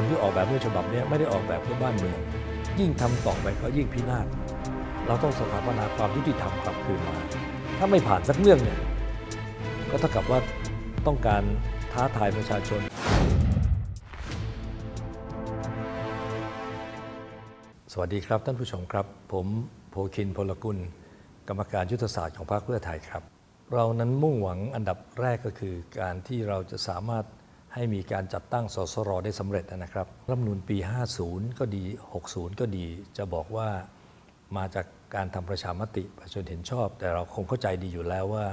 คนที่ออกแบบเรื่องฉบับนี้ไม่ได้ออกแบบเพื่อบ้านเมือง ยิ่งทำต่อไปก็ยิ่งพินาศเราต้องสถาปนาความยุติธรรมกลับคืนมา ถ้าไม่ผ่านสักเรื่องเนี่ยก็เท่ากับว่าต้องการท้าทายประชาชน สวัสดีครับท่านผู้ชมครับ ผมโพคินพลกุล กรรมการยุทธศาสตร์ของพรรคเพื่อไทยครับ เรานั้นมุ่งหวังอันดับแรกก็คือการที่เราจะสามารถ ให้มีการจัดตั้งสสรได้สำเร็จนะครับรัฐมนูญปี 50 ก็ดี 60 ก็ดี จะบอกว่ามาจากการทำประชามติประชาชนเห็นชอบ แต่เราคงเข้าใจดีอยู่แล้วว่า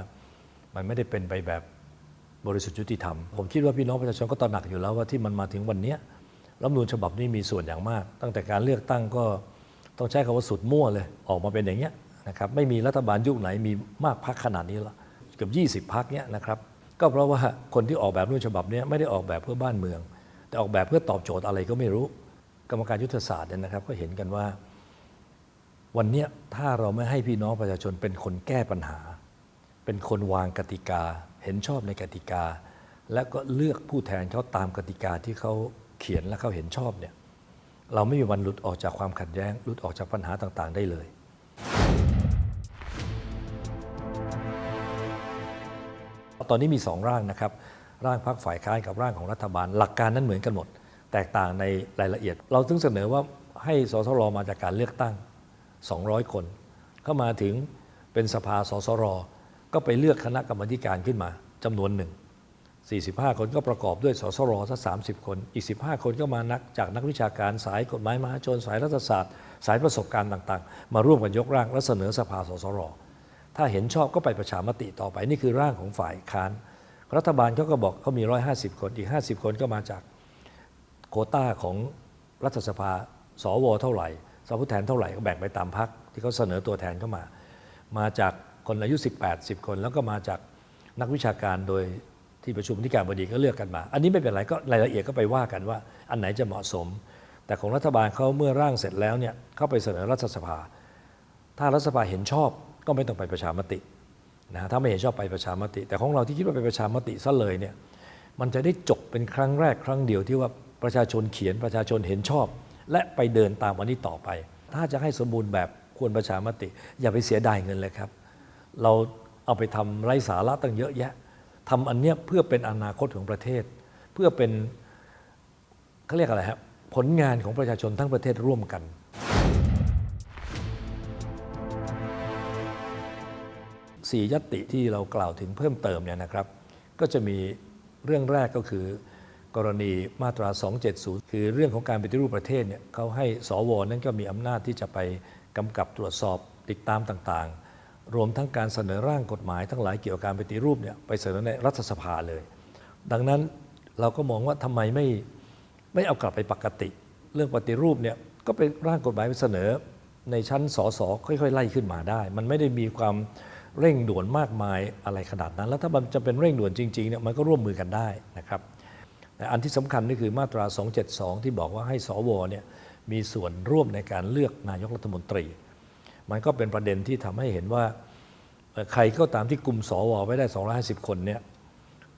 มันไม่ได้เป็นไปแบบบริสุทธิ์ยุติธรรม ผมคิดว่าพี่น้องประชาชนก็ตระหนักอยู่แล้วว่าที่มันมาถึงวันนี้รัฐมนูญฉบับนี้มีส่วนอย่างมาก ตั้งแต่การเลือกตั้งก็ต้องใช้คำว่าสุดมั่วเลยออกมาเป็นอย่างเงี้ยนะครับไม่มีรัฐบาลยุคไหนมีมากพักขนาดนี้ละเกือบ 20 พักเนี้ยนะครับ ก็เพราะว่าคนที่ออกแบบรัฐธรรมนูญฉบับนี้ไม่ได้ออกแบบเพื่อบ้านเมือง แต่ออกแบบเพื่อตอบโจทย์อะไรก็ไม่รู้ กรรมการยุทธศาสตร์เนี่ยนะครับ ก็เห็นกันว่า วันนี้ถ้าเราไม่ให้พี่น้องประชาชนเป็นคนแก้ปัญหา เป็นคนวางกติกา เห็นชอบในกติกา และก็เลือกผู้แทนเขาตามกติกาที่เขาเขียนและเขาเห็นชอบเนี่ยเราไม่มีวันหลุดออกจากความขัดแย้งหลุดออกจากปัญหาต่างๆ ได้เลย ตอนนี้มีสองร่างนะครับ ร่างพรรคฝ่ายค้านกับร่างของรัฐบาล หลักการนั้นเหมือนกันหมด แตกต่างในรายละเอียด เราถึงเสนอว่าให้สสรมาจากการเลือกตั้ง 200 คน เข้ามาถึงเป็นสภาสสรก็ไปเลือกคณะกรรมธิการขึ้นมาจำนวนหนึ่ง45 คนก็ประกอบด้วยสสรสัก30คน อีก 15 คนก็มานักจากนักวิชาการสายกฎหมายมหาชนสายรัฐศาสตร์ สายประสบการณ์ต่างๆ มาร่วมกันยกร่างและเสนอสภาสสร ถ้าเห็นชอบก็ไปประชามติต่อไป นี่คือร่างของฝ่ายค้าน รัฐบาลเขาก็บอกเขามี 150 คนอีก 50 คนก็มาจากโคต้าของรัฐสภาสวเท่าไหร่สภาผู้แทนเท่าไหร่ก็แบ่งไปตามพักที่เขาเสนอตัวแทนเข้ามา มาจากคนอายุ 18 10 คน แล้วก็มาจากนักวิชาการโดยที่ประชุมที่การบดีก็เลือกกันมา อันนี้ไม่เป็นไรก็รายละเอียดก็ไปว่ากันว่า อันไหนจะเหมาะสม แต่ของรัฐบาลเขาเมื่อร่างเสร็จแล้วเนี่ยเข้าไปเสนอรัฐสภา ถ้ารัฐสภาเห็นชอบ ก็ไม่ต้องไปประชามตินะฮะถ้าไม่เห็นชอบไปประชามติ แต่ของเราที่คิดว่าไปประชามติซะเลยเนี่ยมันจะได้จบเป็นครั้งแรกครั้งเดียวที่ว่าประชาชนเขียนประชาชนเห็นชอบ และไปเดินตามวันนี้ต่อไป ถ้าจะให้สมบูรณ์แบบควรประชามติ อย่าไปเสียดายเงินเลยครับ เราเอาไปทำไร้สาระตั้งเยอะแยะทำอันเนี้ยเพื่อเป็นอนาคตของประเทศ เพื่อเป็นเขาเรียกอะไรครับผลงานของประชาชนทั้งประเทศร่วมกัน สี่ยติที่เรากล่าวถึงเพิ่มเติมเนี่ยนะครับ ก็จะมีเรื่องแรกก็คือกรณีมาตรา 270 คือเรื่องของการปฏิรูปประเทศเนี่ยเขาให้สวนั้นก็มีอำนาจที่จะไปกำกับตรวจสอบติดตามต่างๆ รวมทั้งการเสนอร่างกฎหมายทั้งหลายเกี่ยวกับการปฏิรูปเนี่ยไปเสนอในรัฐสภาเลย ดังนั้นเราก็มองว่าทำไมไม่ไม่เอากลับไปปกติ เรื่องปฏิรูปเนี่ยก็เป็นร่างกฎหมายไปเสนอในชั้นสสค่อย ๆ ไล่ขึ้นมาได้ มันไม่ได้มีความ เร่งด่วนมากมายอะไรขนาดนั้น แล้วถ้ามันจะเป็นเร่งด่วนจริงๆเนี่ยมันก็ร่วมมือกันได้นะครับแต่อันที่สำคัญนี่คือมาตรา 272 ที่บอกว่าให้สวเนี่ยมีส่วนร่วมในการเลือกนายกรัฐมนตรี มันก็เป็นประเด็นที่ทำให้เห็นว่าใครก็ตามที่กลุ่มสวไว้ได้ 250 คนเนี่ย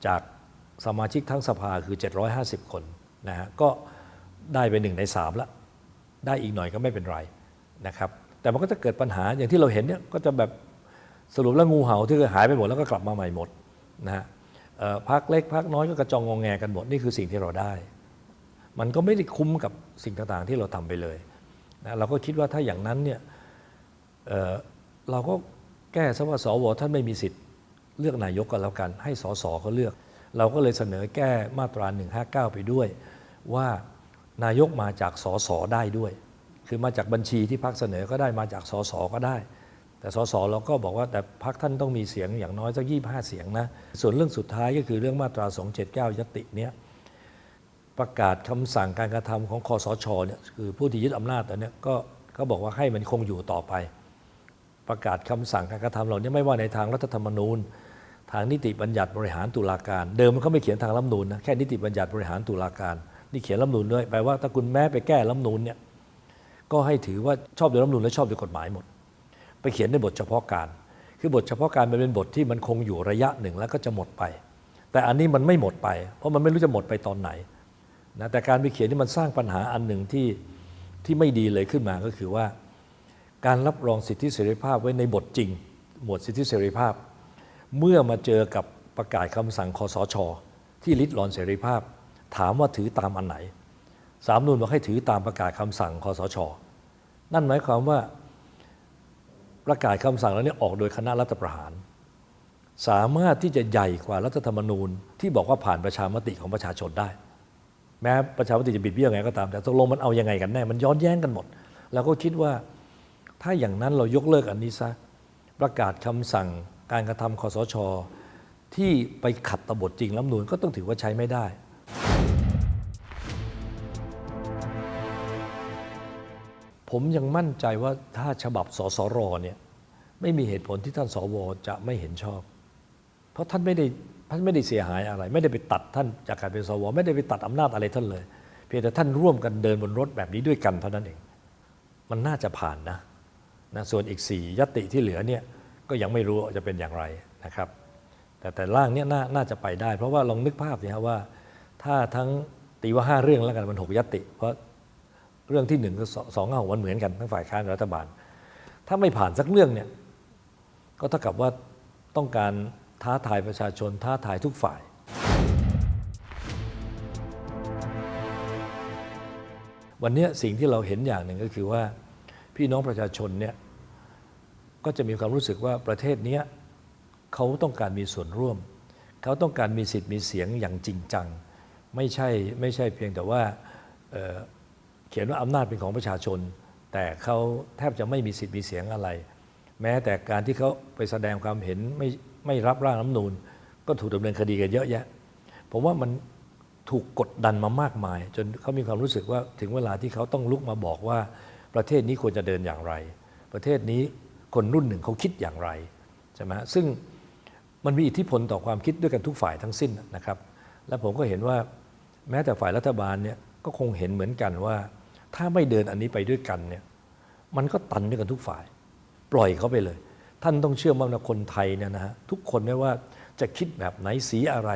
จากสมาชิกทั้งสภาคือ 750 คนนะฮะก็ได้ไปหนึ่งในสามละได้อีกหน่อยก็ไม่เป็นไรนะครับแต่มันก็จะเกิดปัญหาอย่างที่เราเห็นเนี่ยก็จะแบบ สรุปแล้วงูเห่าที่เคยหายไปหมดแล้วก็กลับมาใหม่หมดนะฮะพักเล็กพักน้อยก็กระจองงองแงกันหมดนี่คือสิ่งที่เราได้ มันก็ไม่ได้คุ้มกับสิ่งต่างๆที่เราทำไปเลยนะเราก็คิดว่าถ้าอย่างนั้นเนี่ยเเราก็แก้ซะว่าสวท่านไม่มีสิทธิ์เลือกนายกก็แล้วกัน ให้สสเขาเลือก เราก็เลยเสนอแก้มาตรา 159 ไปด้วย ว่านายกมาจากสสได้ด้วย คือมาจากบัญชีที่พักเสนอก็ได้มาจากสสก็ได้ แต่สสเราก็บอกว่าแต่พักท่านต้องมีเสียงอย่างน้อยสัก25เสียงนะ ส่วนเรื่องสุดท้ายก็คือเรื่องมาตรา 279 ยติเนี้ยประกาศคำสั่งการกระทำของคอสชเนี่ยคือผู้ที่ยึดอำนาจตอนเนี้ยก็เขาบอกว่าให้มันคงอยู่ต่อไป ประกาศคำสั่งการกระทำเหล่านี้ไม่ว่าในทางรัฐธรรมนูญ ทางนิติบัญญัติบริหารตุลาการ เดิมมันเขาไม่เขียนทางรัฐธรรมนูญนะแค่นิติบัญญัติบริหารตุลาการ นี่เขียนรัฐธรรมนูญด้วยแปลว่าถ้าคุณแม้ไปแก้รัฐธรรมนูญเนี่ยก็ให้ถือว่าชอบโดยรัฐธรรมนูญและชอบโดยกฎหมายหมด เขียนในบทเฉพาะการ คือบทเฉพาะการมันเป็นบทที่มันคงอยู่ระยะหนึ่งแล้วก็จะหมดไป แต่อันนี้มันไม่หมดไป เพราะมันไม่รู้จะหมดไปตอนไหนนะแต่การไปเขียนที่มันสร้างปัญหาอันหนึ่งที่ที่ไม่ดีเลยขึ้นมาก็คือว่า การรับรองสิทธิเสรีภาพไว้ในบทจริง หมวดสิทธิเสรีภาพ เมื่อมาเจอกับประกาศคำสั่งคอสช ที่ลิดรอนเสรีภาพ ถามว่าถือตามอันไหนสามนูนบอกให้ถือตามประกาศคำสั่งคอสช นั่นหมายความว่า ประกาศคำสั่งแล้วเนี่ยออกโดยคณะรัฐประหาร สามารถที่จะใหญ่กว่ารัฐธรรมนูญ ที่บอกว่าผ่านประชามติของประชาชนได้ แม้ประชามติจะบิดเบี้ยวไงก็ตาม แต่ตกลงมันเอายังไงกันแน่ มันย้อนแย้งกันหมด แล้วก็คิดว่าถ้าอย่างนั้นเรายกเลิกอันนี้ซะประกาศคำสั่งการกระทำคอสช ที่ไปขัดตบทจริงรัฐมนูญก็ต้องถือว่าใช้ไม่ได้ ผมยังมั่นใจว่าถ้าฉบับสสรเนี่ยไม่มีเหตุผลที่ท่านสวจะไม่เห็นชอบ เพราะท่านไม่ได้ท่านไม่ได้เสียหายอะไร ไม่ได้ไปตัดท่านจากการเป็นสว ไม่ได้ไปตัดอำนาจอะไรท่านเลย เพียงแต่ท่านร่วมกันเดินบนรถแบบนี้ด้วยกันเท่านั้นเอง มันน่าจะผ่านนะนะส่วนอีกสี่ยติที่เหลือเนี่ยก็ยังไม่รู้จะเป็นอย่างไรนะครับ แต่แต่ร่างเนี้ยนาน่าจะไปได้ เพราะว่าลองนึกภาพสิครับว่า ถ้าทั้งตีว่าห้าเรื่องแล้วกันมันหกยติ เพราะ เรื่องที่หนึ่งกับสองสองกับหกมันเหมือนกันทั้งฝ่ายค้านรัฐบาล ถ้าไม่ผ่านสักเรื่องเนี่ยก็เท่ากับว่าต้องการท้าทายประชาชนท้าทายทุกฝ่าย วันนี้สิ่งที่เราเห็นอย่างหนึ่งก็คือว่าพี่น้องประชาชนเนี่ยก็จะมีความรู้สึกว่าประเทศเนี้ยเขาต้องการมีส่วนร่วม เขาต้องการมีสิทธิ์มีเสียงอย่างจริงจัง ไม่ใช่ไม่ใช่เพียงแต่ว่า เขียนว่าอำนาจเป็นของประชาชน แต่เขาแทบจะไม่มีสิทธิ์มีเสียงอะไร แม้แต่การที่เขาไปแสดงความเห็นไม่ไม่รับร่างรัฐมนูญก็ถูกดำเนินคดีกันเยอะแยะ ผมว่ามันถูกกดดันมามากมาย จนเขามีความรู้สึกว่าถึงเวลาที่เขาต้องลุกมาบอกว่าประเทศนี้ควรจะเดินอย่างไร ประเทศนี้คนรุ่นหนึ่งเขาคิดอย่างไรใช่ไหมซึ่งมันมีอิทธิพลต่อความคิดด้วยกันทุกฝ่ายทั้งสิ้นนะครับ และผมก็เห็นว่าแม้แต่ฝ่ายรัฐบาลเนี่ย ก็คงเห็นเหมือนกันว่า ถ้าไม่เดินอันนี้ไปด้วยกันเนี่ยมันก็ตันด้วยกันทุกฝ่าย ปล่อยเขาไปเลย ท่านต้องเชื่อมั่นว่าคนไทยเนี่ยนะฮะทุกคนไม่ว่าจะคิดแบบไหนสีอะไร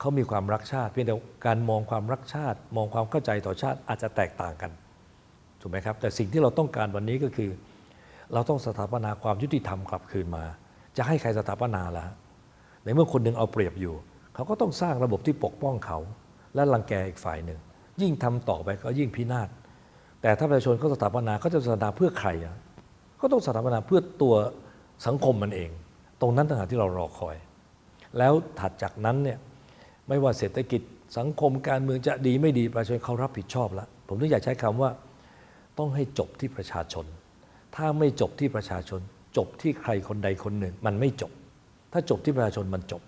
เขามีความรักชาติ เพียงแต่การมองความรักชาติ มองความเข้าใจต่อชาติอาจจะแตกต่างกันถูกไหมครับแต่สิ่งที่เราต้องการวันนี้ก็คือ เราต้องสถาปนาความยุติธรรมกลับคืนมา จะให้ใครสถาปนาล่ะในเมื่อคนหนึ่งเอาเปรียบอยู่ เขาก็ต้องสร้างระบบที่ปกป้องเขา และรังแกอีกฝ่ายหนึ่ง ยิ่งทำต่อไปก็ยิ่งพินาศแต่ถ้าประชาชนเขาสถาปนาเขาจะสถาปนาเพื่อใครอะก็ต้องสถาปนาเพื่อตัวสังคมมันเอง ตรงนั้นต่างหากที่เรารอคอย แล้วถัดจากนั้นเนี่ยไม่ว่าเศรษฐกิจสังคมการเมืองจะดีไม่ดีประชาชนเขารับผิดชอบแล้วผมถึงอยากใช้คำว่าต้องให้จบที่ประชาชน ถ้าไม่จบที่ประชาชน จบที่ใครคนใดคนหนึ่ง มันไม่จบ ถ้าจบที่ประชาชนมันจบ